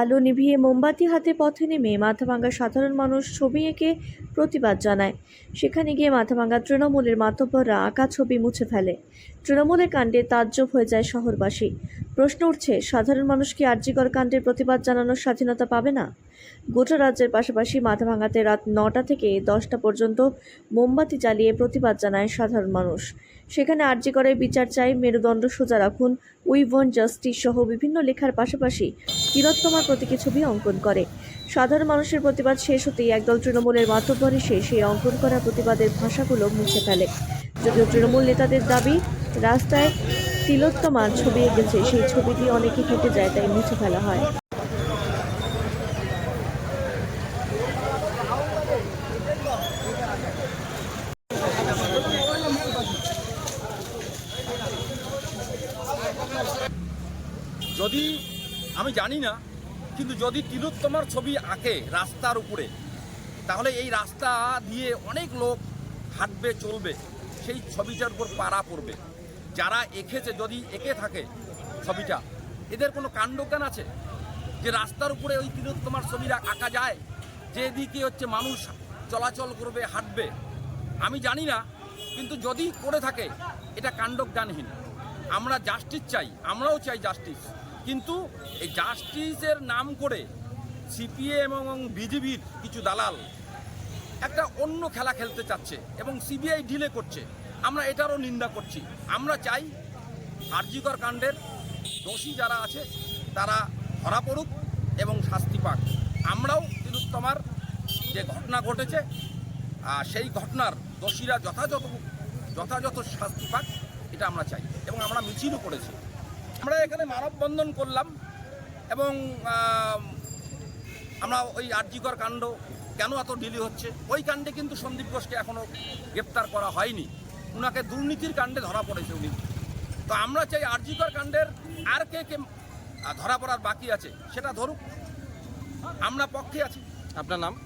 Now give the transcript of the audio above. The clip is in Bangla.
আলো নিভিয়ে মোমবাতি হাতে পথে নেমে মাথাভাঙ্গা সাধারণ মানুষ ছবি এঁকে প্রতিবাদ জানায়। সেখানে গিয়ে মাথাভাঙ্গা তৃণমূলের মাতব্বররা আঁকা ছবি মুছে ফেলে। তৃণমূলের কাণ্ডে তাজ্জব হয়ে যায় শহরবাসী। প্রশ্ন উঠছে, সাধারণ মানুষ কি আর্যিকর কাণ্ডের প্রতিবাদ জানানোর স্বাধীনতা পাবে না? গোটা রাজ্যের পাশাপাশি মাথাভাঙ্গাতে রাত নটা থেকে দশটা পর্যন্ত মোমবাতি জ্বালিয়ে প্রতিবাদ জানায় সাধারণ মানুষ। সেখানে আর্যিকরের বিচার চাই, মেরুদণ্ড সোজা রাখুন উই জাস্টিস সহ বিভিন্ন লেখার পাশাপাশি তিলোত্তমার প্রতীকী ছবি অঙ্কন করে। সাধারণ মানুষের প্রতিবাদ শেষ হতেই একদল তৃণমূলের মাতব্বর এসে সেই অঙ্কন করা প্রতিবাদের ভাষাগুলো মুছে ফেলে। যদিও তৃণমূল নেতাদের দাবি, রাস্তায় তিলোত্তমার ছবি এঁকেছে, সেই ছবিটি অনেকে হেঁটে যায়, তাই মুছে ফেলা হয়। যদি, আমি জানি না, কিন্তু যদি তিলোত্তমার ছবি আঁকে রাস্তার উপরে, তাহলে এই রাস্তা দিয়ে অনেক লোক হাঁটবে, চলবে, সেই ছবিটার উপর পাড়া পড়বে। যারা এঁকেছে, যদি এঁকে থাকে ছবিটা, এদের কোনো কাণ্ডজ্ঞান আছে? যে রাস্তার উপরে ওই তিলোত্তমার ছবিটা আঁকা যায় যেদিকে হচ্ছে মানুষ চলাচল করবে, হাঁটবে, আমি জানি না, কিন্তু যদি করে থাকে, এটা কাণ্ডজ্ঞানহীন। আমরা জাস্টিস চাই, আমরাও চাই জাস্টিস কিন্তু এই জাস্টিসের নাম করে সিপিএম এবং বিজেপির কিছু দালাল একটা অন্য খেলা খেলতে চাচ্ছে এবং সিবিআই ডিলে করছে। আমরা এটারও নিন্দা করছি। আমরা চাই আরজিকর কাণ্ডের দোষী যারা আছে, তারা ধরা পড়ুক এবং শাস্তি পাক। আমরাও তিলোত্তমার যে ঘটনা ঘটেছে সেই ঘটনার দোষীরা যথাযথ যথাযথ শাস্তি পাক। এটা আমরা চাই এবং আমরা মিছিলও করেছি। আমরা এখানে মানববন্ধন করলাম এবং আমরা ওই আর্যিকর কাণ্ড কেন এত ডিলি হচ্ছে? ওই কাণ্ডে কিন্তু সন্দীপ ঘোষকে এখনও গ্রেপ্তার করা হয়নি। ওনাকে দুর্নীতির কাণ্ডে ধরা পড়েছে উনি। তো আমরা চাই আর্যিকর কাণ্ডের আর কে কে ধরা পড়ার বাকি আছে, সেটা ধরুক। আমরা পক্ষে আছি। আপনার নাম?